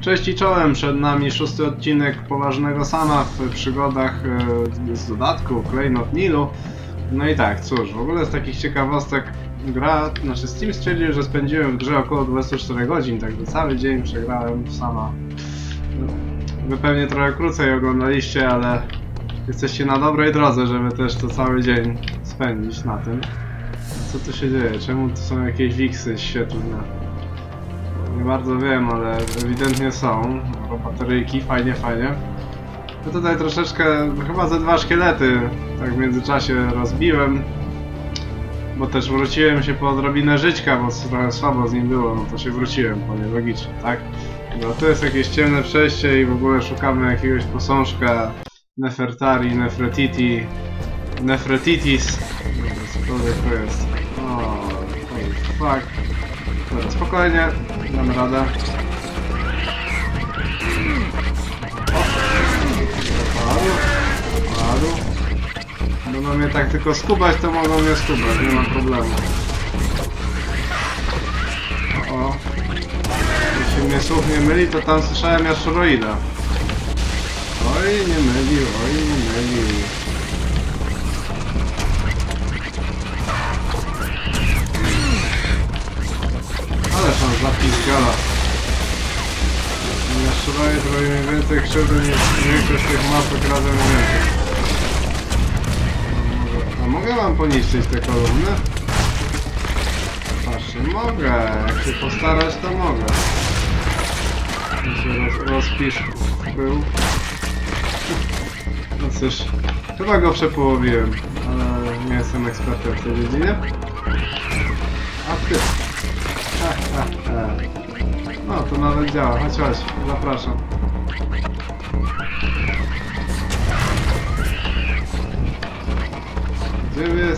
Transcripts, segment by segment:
Cześć i czołem, przed nami szósty odcinek poważnego sama w przygodach e, z dodatku Klejnot Nilu. No i tak, cóż, w ogóle z takich ciekawostek gra, znaczy Steam stwierdził, że spędziłem w grze około 24 godzin, także cały dzień przegrałem sama. Wy pewnie trochę krócej oglądaliście, ale jesteście na dobrej drodze, żeby też to cały dzień spędzić na tym. Co tu się dzieje? Czemu tu są jakieś wiksy świetlne? Nie bardzo wiem, ale ewidentnie są. Bateryjki, fajnie, fajnie. No tutaj troszeczkę, chyba ze dwa szkielety tak w międzyczasie rozbiłem. Bo też wróciłem się po odrobinę żyćka, bo trochę słabo z nim było, no to się wróciłem po nie, logicznie, tak? No tu jest jakieś ciemne przejście i w ogóle szukamy jakiegoś posążka Nefertari, Nefretiti, Nefretitis. Dobra, cokolwiek to jest. O, holy fuck. Dobra, spokojnie, dam radę. Padł, padł. Będą mnie tak tylko skubać, to mogą mnie skubać, nie ma problemu. O! Jeśli mnie słuch nie myli, to tam słyszałem Jaszuroida. Oj, nie mylił, oj, nie mylił. Zapizgala. Jaszuroid robi mi więcej krzywdy niż większość tych mapek razem więcej. A mogę wam poniszczyć te kolumny? Patrzcie, mogę. Jak się postarać, to mogę. Się roz, rozpisz był. No cóż, chyba go przepołowiłem, ale nie jestem ekspertem w tej dziedzinie. No, to nawet działa. Chodź, chodź, zapraszam. Gdzie wy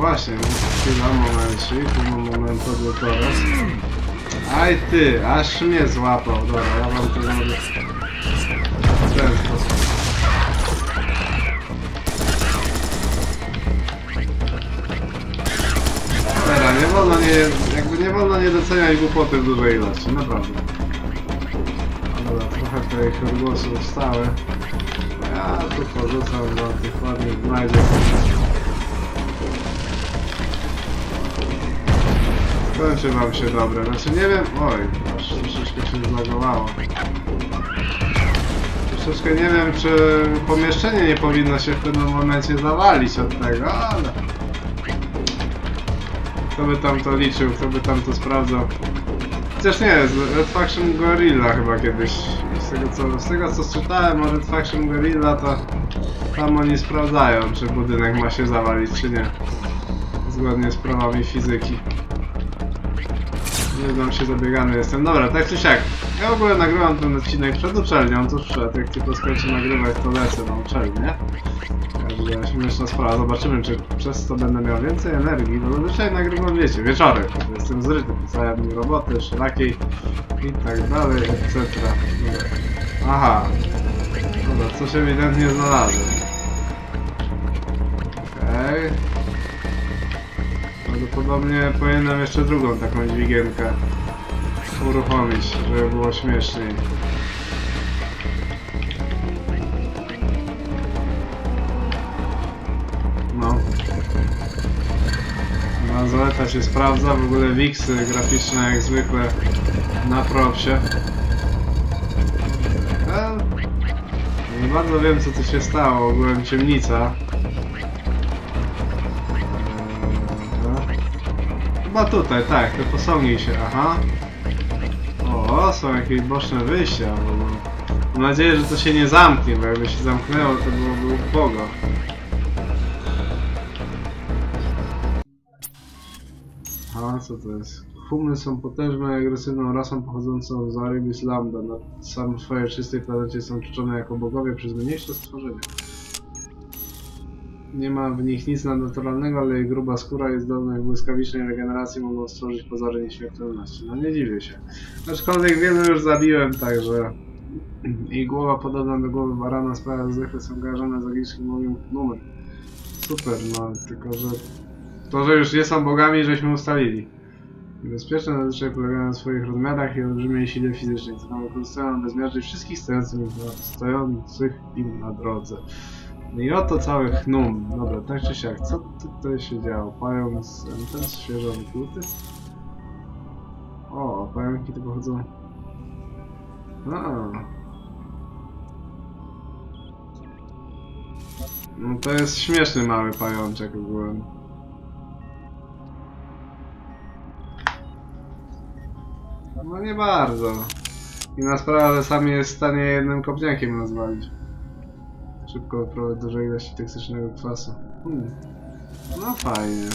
właśnie, chwila, momencik, moment odlotować. Aj ty, aż mnie złapał. Dobra, ja wam to zrobię w ten sposób. Dobra, nie wolno nie, jakby nie wolno nie doceniać głupoty w dużej ilości, naprawdę. Dobra, trochę tych odgłosów stały. Ja tu porzucam do tych ładnych znajdziek. Kończy wam się dobre, znaczy nie wiem, oj, aż troszeczkę się zlagowało. Troszeczkę nie wiem, czy pomieszczenie nie powinno się w pewnym momencie zawalić od tego, ale... Kto by tam to liczył, kto by tam to sprawdzał. Chociaż nie, Red Faction Gorilla chyba kiedyś, z tego co, z tego co czytałem o Red Faction Gorilla, to tam oni sprawdzają, czy budynek ma się zawalić, czy nie. Zgodnie z prawami fizyki. Znam się zabiegany jestem. Dobra, tak czy siak. Ja w ogóle nagrywam ten odcinek przed uczelnią, tuż przed. Jak tylko skończę nagrywać, to lecę na uczelnię. Także śmieszna sprawa. Zobaczymy, czy przez to będę miał więcej energii, bo zazwyczaj nagrywam, wiecie, wieczorem. Jestem zryty, pisałem mi roboty, szlakiej i tak dalej, etc. Aha. Dobra, coś ewidentnie znalazłem. Okej. Okay. Prawdopodobnie powinienem jeszcze drugą taką dźwigienkę uruchomić, żeby było śmieszniej. No. Bransoleta się sprawdza, w ogóle wiksy graficzne jak zwykle na propsie. Nie bardzo wiem co tu się stało, ogółem ciemnica. Chyba tutaj, tak, te posągi się, aha. O, są jakieś boczne wyjścia. Bo... Mam nadzieję, że to się nie zamknie, bo jakby się zamknęło, to byłoby ubogo. Aha, co to jest? Humy są potężną i agresywną rasą pochodzącą z Arabis Lambda. Na sam swojej czystej planecie są czczone jako bogowie przez mniejsze stworzenia. Nie ma w nich nic nadnaturalnego, ale ich gruba skóra i zdolność błyskawicznej regeneracji mogą stworzyć pozory nieśmiertelności. No nie dziwię się. Aczkolwiek wielu już zabiłem, także... I głowa podobna do głowy barana sprawia, że zwykle są kojarzone z logicznym moim numer. Super, no tylko że... To, że już nie są bogami, żeśmy ustalili. Niebezpieczne zazwyczaj polegają na swoich rozmiarach i olbrzymiej sile fizycznej, co nam wykorzystują bezmiernie wszystkich stojących, stojących im na drodze. I oto cały chnum. Dobra, tak czy siak, co tutaj się działo? Pająk ten świeżo wykluty? O, pająki to pochodzą... A. No to jest śmieszny mały pajączek ogółem. No nie bardzo. Inna sprawa, że sam jest w stanie jednym kopniakiem rozwalić. Szybko wyprowadzi dużej ilości toksycznego kwasu. Hmm. No fajnie.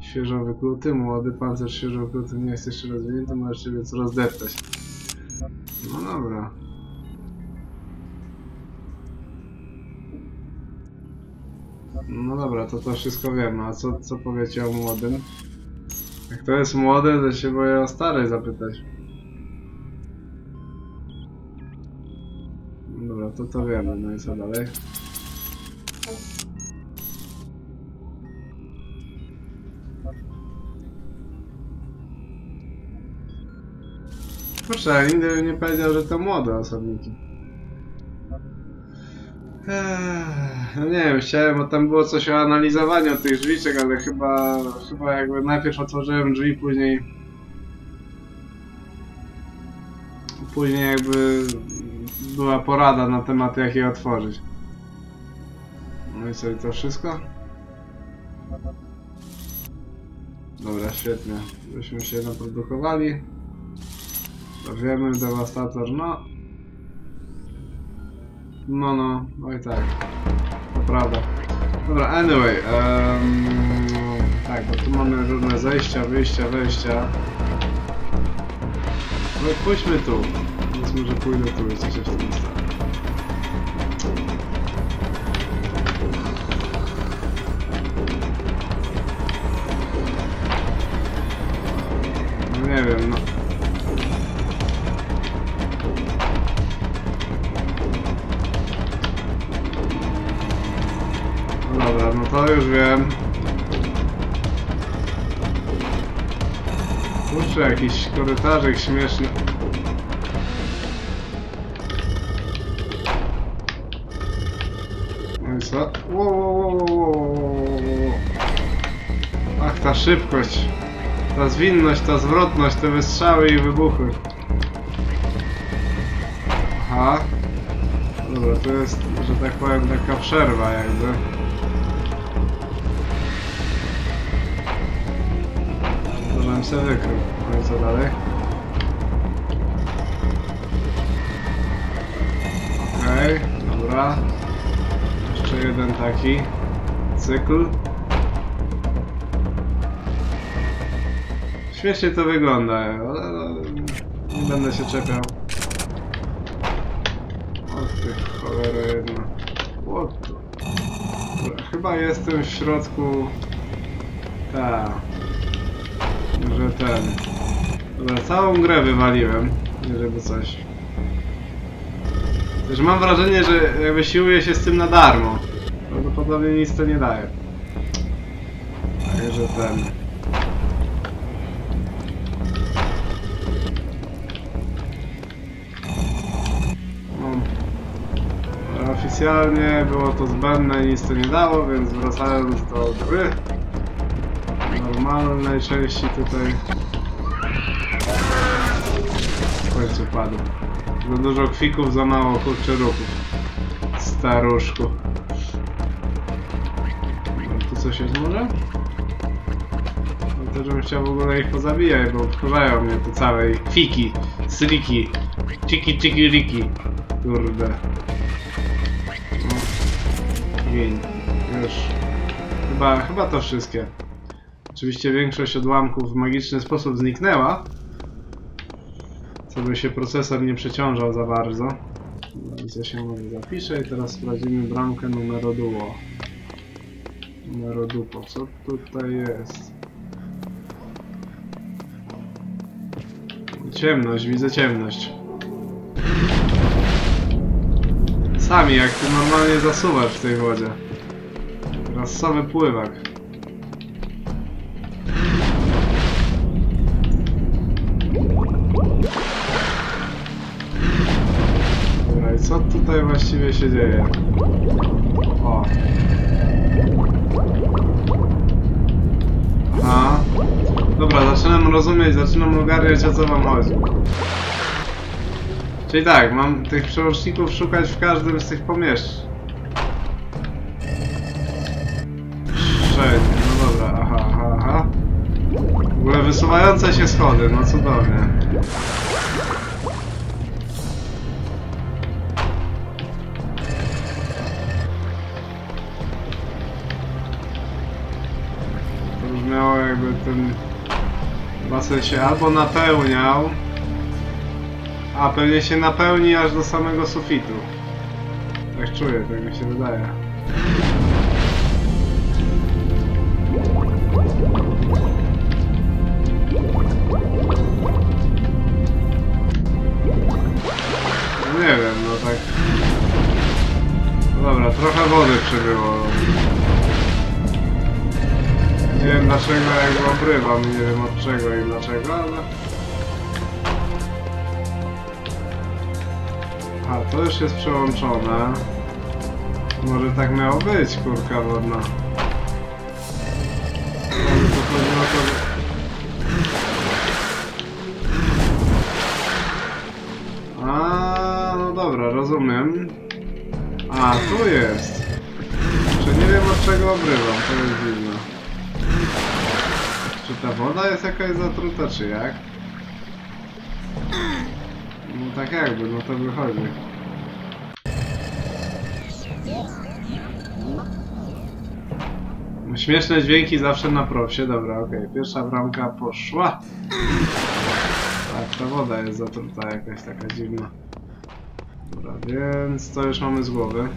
Świeżo wykluty, młody pancerz świeżo wykluty nie jest jeszcze rozwinięty, możesz się więc rozdeptać. No dobra. No dobra, to to wszystko wiemy, a co, co powiecie o młodym? Jak to jest młody, to się boję o stary zapytać. To to wiemy, no i co dalej? Kurczę, nigdy bym nie powiedział, że to młode osobniki. Ech, No nie wiem, chciałem, bo tam było coś o analizowaniu tych drzwiczek, ale chyba, chyba jakby najpierw otworzyłem drzwi, później... Później jakby była porada na temat jak je otworzyć. No i co, i to wszystko? Dobra, świetnie. Żeśmy się naprodukowali. Wiemy, dewastator, no. No, no, oj tak. To prawda. Dobra, anyway. em, tak, bo tu mamy różne zejścia, wyjścia, wejścia. No pójdźmy tu. Więc może pójdę tu, jest coś w tym. No nie wiem, no. No dobra, no to już wiem. Kurczę, jakiś korytarzek śmieszny. Ach, ta szybkość. Ta zwinność, ta zwrotność, te wystrzały i wybuchy. Aha. Dobra, to jest, że tak powiem, taka przerwa jakby. Żebym se wykrył. No i co dalej? Okej, dobra. Jeszcze jeden taki cykl. Śmiesznie to wygląda, ale nie będę się czepiał. O ty cholera jedna. What Chyba jestem w środku... Ta. Że ten... Dobra, całą grę wywaliłem, żeby coś. Też mam wrażenie, że jakby się z tym na darmo. Prawdopodobnie nic to nie daje. Także ten... Ale Oficjalnie było to zbędne i nic to nie dało, więc wracając do gry normalnej części tutaj w końcu padł. Za dużo kwików, za mało kurczę ruchów. Staruszku. Tu coś jest może? No to żebym chciał w ogóle ich pozabijać, bo wkurzają mnie te całe ich kwiki, sliki, chiki chiki riki. Kurde. Gin. Już. Chyba, chyba to wszystkie. Oczywiście większość odłamków w magiczny sposób zniknęła. Co by się procesor nie przeciążał za bardzo. Gdzie się może zapisze i teraz sprawdzimy bramkę numero duo. Numero dupo, co tutaj jest? Ciemność, widzę ciemność. Sami, jak ty normalnie zasuwasz w tej wodzie. Rasowy pływak. Dobra, i co tutaj właściwie się dzieje? O. Aha. Dobra, zaczynam rozumieć, zaczynam ogarniać o co wam chodzi. Czyli tak, mam tych przełączników szukać w każdym z tych pomieszczeń. Wszędzie, no dobra, aha, aha, aha. W ogóle wysuwające się schody, no cudownie. To brzmiało jakby ten basen się albo napełniał, a pewnie się napełni aż do samego sufitu. Tak czuję, tak mi się wydaje. No nie wiem, no tak... Dobra, trochę wody przybyło. Nie wiem dlaczego jak obrywam, nie wiem od czego i dlaczego, ale... A, to już jest przełączone. Może tak miało być, kurka wodna. A, no dobra, rozumiem. A, tu jest. Czy nie wiem od czego obrywam, to jest dziwne. Czy ta woda jest jakaś zatruta, czy jak? No tak jakby, no to wychodzi. Śmieszne dźwięki zawsze na propsie, dobra, okej. Pierwsza bramka poszła. Tak, ta woda jest zatruta jakaś taka dziwna. Dobra, więc to już mamy z głowy.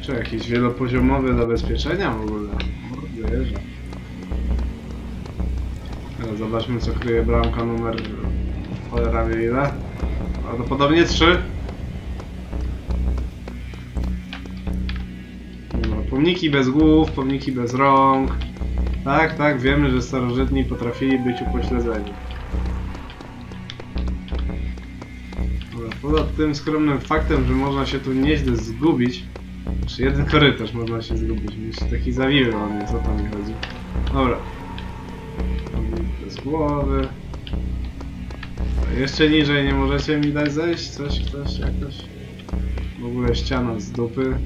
Czy jakieś wielopoziomowe zabezpieczenia w ogóle? Teraz zobaczmy co kryje bramka numer... Cholera wie ile? Prawdopodobnie 3. Dobra, pomniki bez głów, pomniki bez rąk. Tak, tak, wiemy, że starożytni potrafili być upośledzeni. Poza tym skromnym faktem, że można się tu nieźle zgubić, czy jeden korytarz można się zgubić, jeszcze taki zawiły on jest, o to mi chodzi. Dobra. Bez głowy. Jeszcze niżej nie możecie mi dać zejść? Coś, ktoś, jakoś? W ogóle ściana z dupy.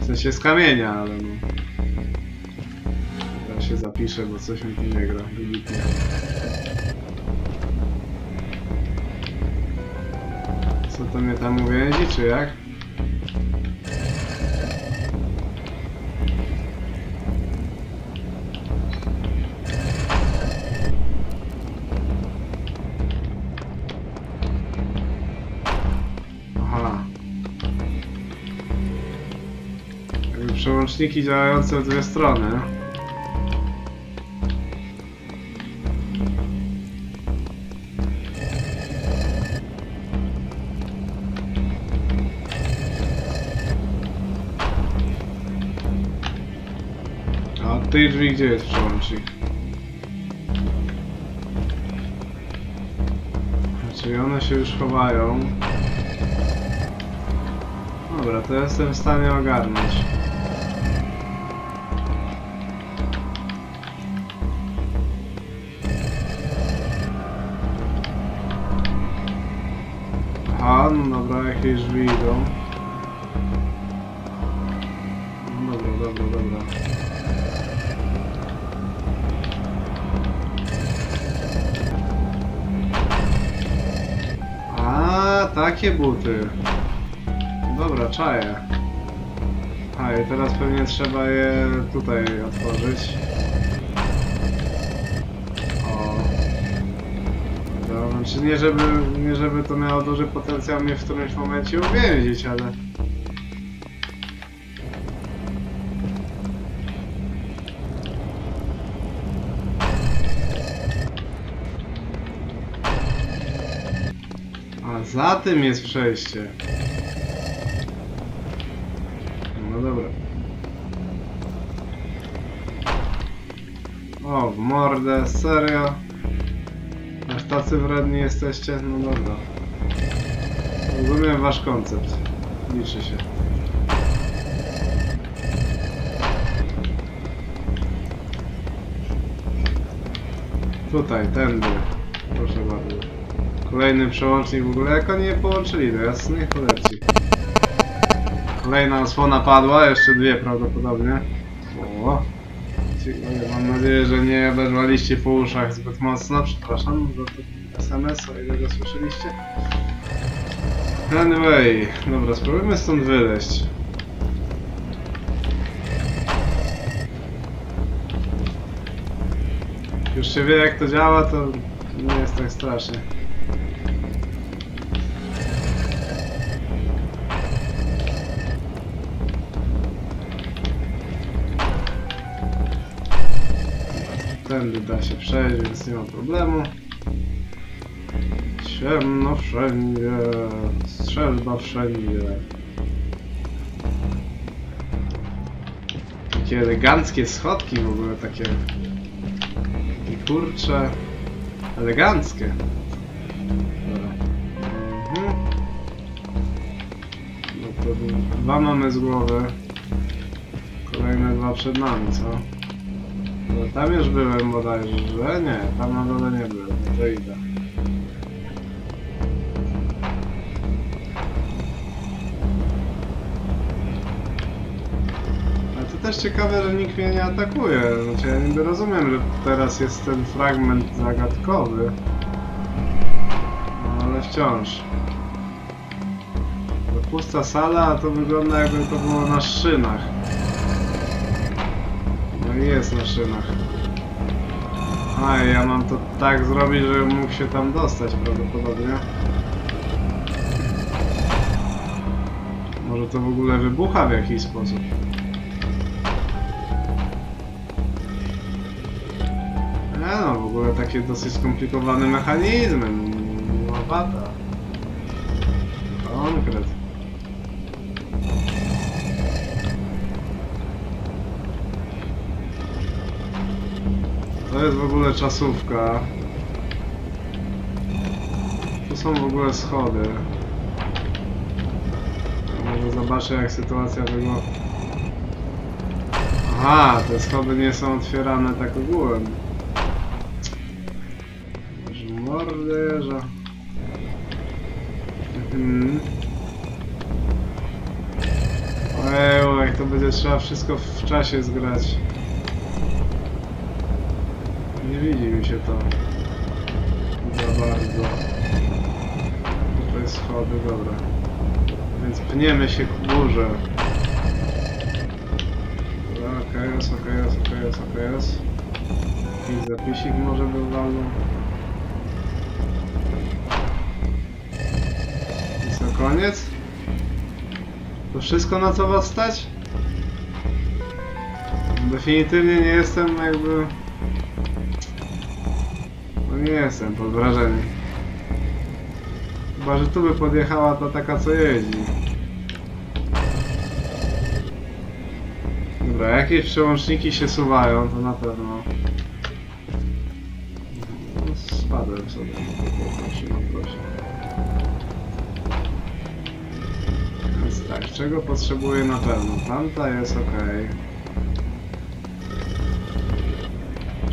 W sensie z kamienia, ale no. Ja się zapiszę, bo coś mi tu nie gra, wybitnie. Co to mnie tam uwięzi, czy jak? Przełączniki działające w dwie strony. A tej drzwi gdzie jest przełącznik? Czyli one się już chowają. Dobra, to jestem w stanie ogarnąć. Jakieś drzwi idą. No dobra, dobra, dobra. A, takie buty. Dobra, czaję. A i teraz pewnie trzeba je tutaj otworzyć. Znaczy nie żeby, nie żeby to miało duży potencjał mnie w którymś momencie uwięzić, ale... A za tym jest przejście. No dobra. O, w mordę, serio? Tacy wredni jesteście? No dobra. Rozumiem wasz koncept. Liczy się. Tutaj, tędy. Proszę bardzo. Kolejny przełącznik w ogóle. Jak oni je połączyli do jasnych cholerci. Kolejna osłona padła, jeszcze dwie prawdopodobnie. O. Mam nadzieję, że nie oberwaliście po uszach zbyt mocno. Przepraszam za ten SMS, o ile go słyszeliście. Anyway, dobra, spróbujmy stąd wyleźć. Jak Już się wie jak to działa, to nie jest tak strasznie. Tędy da się przejść, więc nie ma problemu. Ciemno wszędzie, strzelba wszędzie. Takie eleganckie schodki w ogóle, takie... Takie kurcze... Eleganckie. Mhm. No dwa mamy z głowy. Kolejne dwa przed nami, co? No tam już byłem bodajże, że nie, tam na dole nie byłem, to idę. Ale to też ciekawe, że nikt mnie nie atakuje. Znaczy ja niby rozumiem, że teraz jest ten fragment zagadkowy. No ale wciąż. To pusta sala, a to wygląda jakby to było na szynach. Jest na szynach. A, ja mam to tak zrobić, żebym mógł się tam dostać prawdopodobnie. Może to w ogóle wybucha w jakiś sposób. Nie no, w ogóle takie dosyć skomplikowane mechanizmy. Łopata. Konkret. To jest w ogóle czasówka. Tu są w ogóle schody. Może zobaczę jak sytuacja wygląda. Aha, te schody nie są otwierane tak ogółem. Morderza. Mhm. Ojej, to będzie trzeba wszystko w czasie zgrać. Nie widzi mi się to za bardzo. Jest schody, dobra. Więc pniemy się ku górze. Okej, jest, okej, jest, okej. Jakiś zapisik może by walnął. I co, koniec? To wszystko na co was stać? Definitywnie nie jestem jakby... No nie jestem pod wrażeniem. Chyba, że tu by podjechała ta taka co jeździ. Dobra, jakieś przełączniki się suwają, to na pewno. No, spadłem sobie. Proszę. Więc tak, czego potrzebuję na pewno? Tamta jest ok.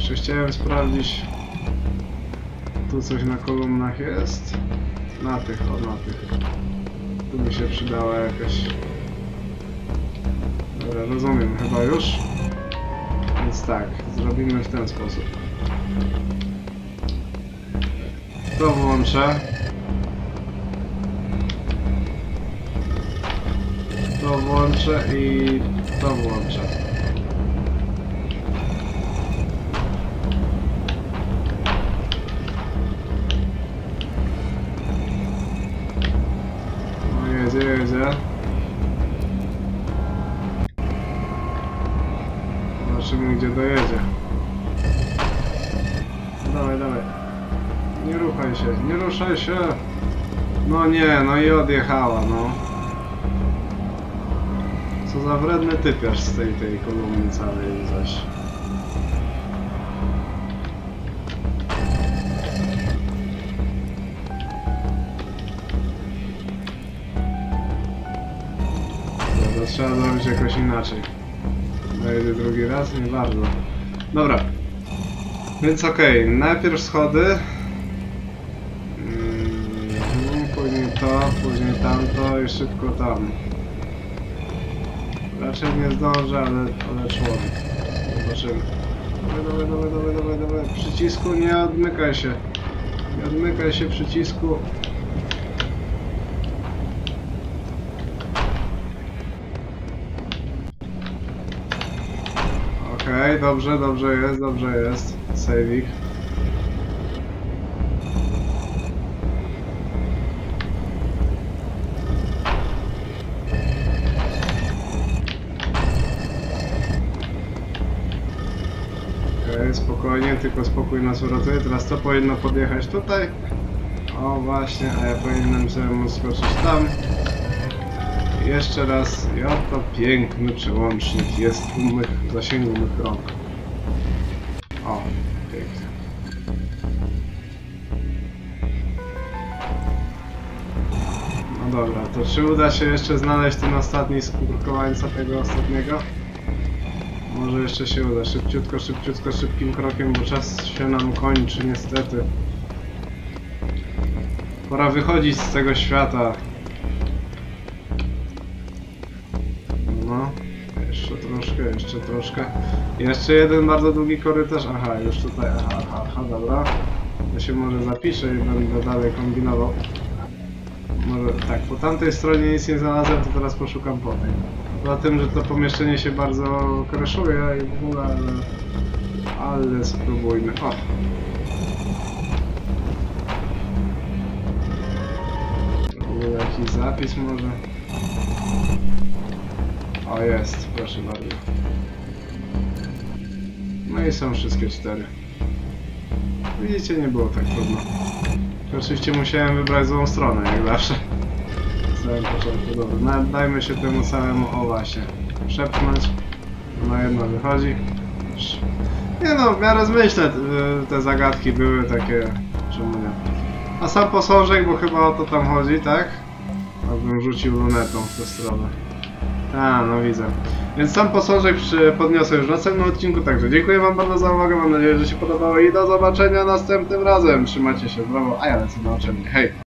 Jeszcze chciałem sprawdzić tu coś na kolumnach jest? Na tych, o na tych. Tu by się przydała jakaś... Dobra, rozumiem chyba już. Więc tak, zrobimy w ten sposób. To włączę. To włączę i to włączę. jedzie. Zobaczymy gdzie dojedzie. Dawaj, dawaj. Nie ruchaj się, nie ruszaj się. No nie, no i odjechała, no. Co za wredny typiarz z tej, tej kolumny całej zaś. Trzeba zrobić jakoś inaczej. Wejdę drugi raz? Nie bardzo. Dobra. Więc okej, najpierw schody. Mm, później to, później tamto i szybko tam. Raczej nie zdążę, ale, ale człowiek. Zobaczymy. Dawaj, dawaj, dawaj, dawaj, dawaj, dawaj. Przycisku nie odmykaj się. Nie odmykaj się przycisku. Okej, dobrze, dobrze jest, dobrze jest. Saving. Spokojnie, tylko spokój nas uratuje. Teraz to powinno podjechać tutaj. O właśnie, a ja powinienem sobie móc skoczyć tam. Jeszcze raz, i oto piękny przełącznik jest w mych, w zasięgu mych rąk. O, pięknie. No dobra, to czy uda się jeszcze znaleźć ten ostatni skurkowańca tego ostatniego? Może jeszcze się uda. Szybciutko, szybciutko, szybkim krokiem, bo czas się nam kończy niestety. Pora wychodzić z tego świata. Jeszcze troszkę. Jeszcze jeden bardzo długi korytarz. Aha, już tutaj, aha, aha, aha dobra. Ja się może zapiszę i będę dalej kombinował. Może tak, po tamtej stronie nic nie znalazłem, to teraz poszukam po tej. Poza tym, że to pomieszczenie się bardzo kraszuje i w ogóle, ale... Ale spróbujmy. O! Jakiś zapis może? O jest, proszę bardzo. No i są wszystkie cztery. Widzicie, nie było tak trudno. Oczywiście musiałem wybrać złą stronę, jak zawsze. Na samym początku, dobra. Na, dajmy się temu całemu, o właśnie, szepnąć. Na jedno wychodzi. Nie no, w miarę zmyślne te zagadki były takie, czemu nie. A sam posążek, bo chyba o to tam chodzi, tak? Abym rzucił lunetą w tę stronę. A, no widzę. Więc sam posążek przy- podniosę już w następnym odcinku, także dziękuję wam bardzo za uwagę, mam nadzieję, że się podobało i do zobaczenia następnym razem. Trzymajcie się zdrowo, a ja lecę na uczelnię. Hej!